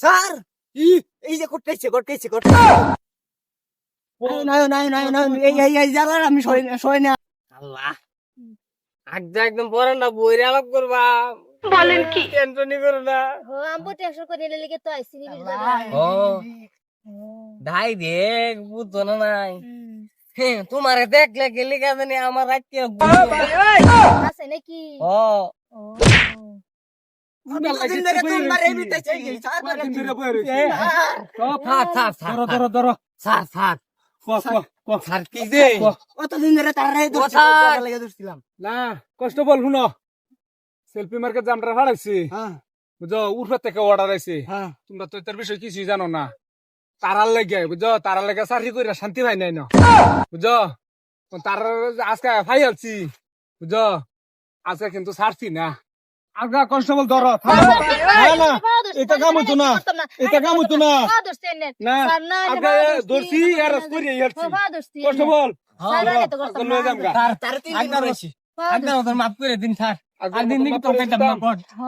Sir এই যে করতেছে করতেছে আমি সই না আল্লাহ। একদম পরে না বইরে আলাপ করবা। বলেন কি? টেনশনই করো না। ও আম্বু টেনশন করে এলে লিগে তো আইছি নি ও ধাই দেখ বুঝতো না নাই। হ্যাঁ তোমারে দেখলে গেলি কাজে আমার রাখতে আছে নাকি? ও। কষ্ট বল শুনো সেলফি মার্কেট জামটা হ্যাঁ বুঝো উর্ফে থেকে অর্ডার আইছে হ্যাঁ তোমরা তো এটার বিষয় কিছুই জানো না তারার লেগে বুঝো তারার লেগে চাকরি করে শান্তি পাই নাই না বুঝো তার আজকে ফাই আলছি বুঝো আজকে কিন্তু ছাড়ছি না আগা কনস্টেবল ধরো। না না এটা কাম হইতো না এটা কাম হইতো না। না আগে ধরছি আর করি ইয়ারছি কনস্টেবল আগদা ওদের মাফ করে দিন থাক দিন দিন তো পেতাম না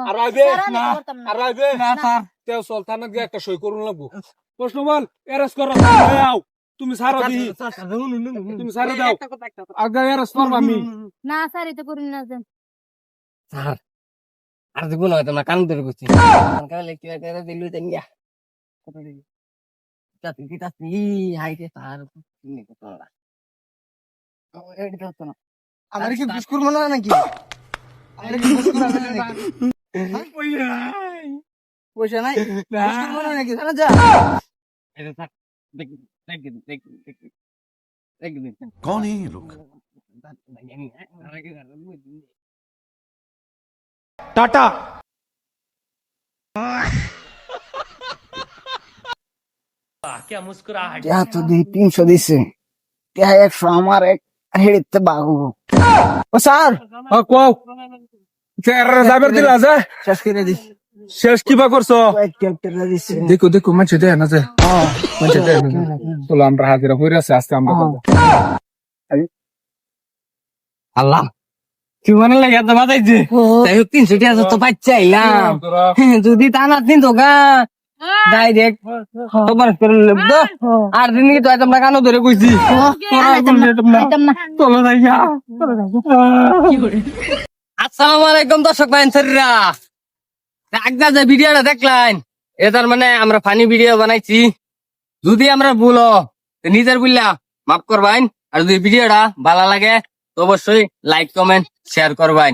আর আইবে না আর আইবে না স্যার। তেও সুলতানের গিয়ে একটা সই করুন লাগবো। কনস্টেবল এরেস্ট করো আও তুমি সারো দিহি। তুমি সারো দাও। আগে এরেস্ট করব আমি। না স্যার এটা করুন না স্যার আর দেখুন হয়তো না কান ধরে করছি কালে কি করে দিলু দেন গিয়া কত দিবি তাতে কি তাতে হাইতে স্যার কি কত না এটা তো না আমার কি ঘুষ করবো না নাকি আমার কি ঘুষ করবো না নাকি পয়সা নাই ঘুষ করবো না নাকি জানা যা এটা থাক দেখ দেখ দেখ দেখ দেখ দেখ कौन है ये लोग টাটা। যা তো দিই তিনশো দিছে যা একশো আমার এক হেড়িতে বাগু ও স্যার ও কও তেরে যাবার দিলা যা শেষ করে দিস শেষ কিবা করছ দেখো দেখো মানছে দেয় না যে মানছে দেয় না চলো আমরা হাজিরা হয়ে আছে আজকে আমরা আল্লাহ কি মনে লাগে এত বাজাইছে? তাই হোক তিনশো টাকা তো পাচ্ছাইলাম যদি তা না তিন তো ডাইরেক্ট খবর করে লেবো আর দিন কি তো তোমরা কানো ধরে কইছি। চলো যাইয়া। আসসালামু আলাইকুম দর্শক যে ভিডিওটা দেখলেন এ তার মানে আমরা ফানি ভিডিও বানাইছি। যদি আমরা ভুলো নিজের বুঝলা মাফ করবেন। আর যদি ভিডিওটা ভালো লাগে অবশ্যই লাইক কমেন্ট শেয়ার করবেন।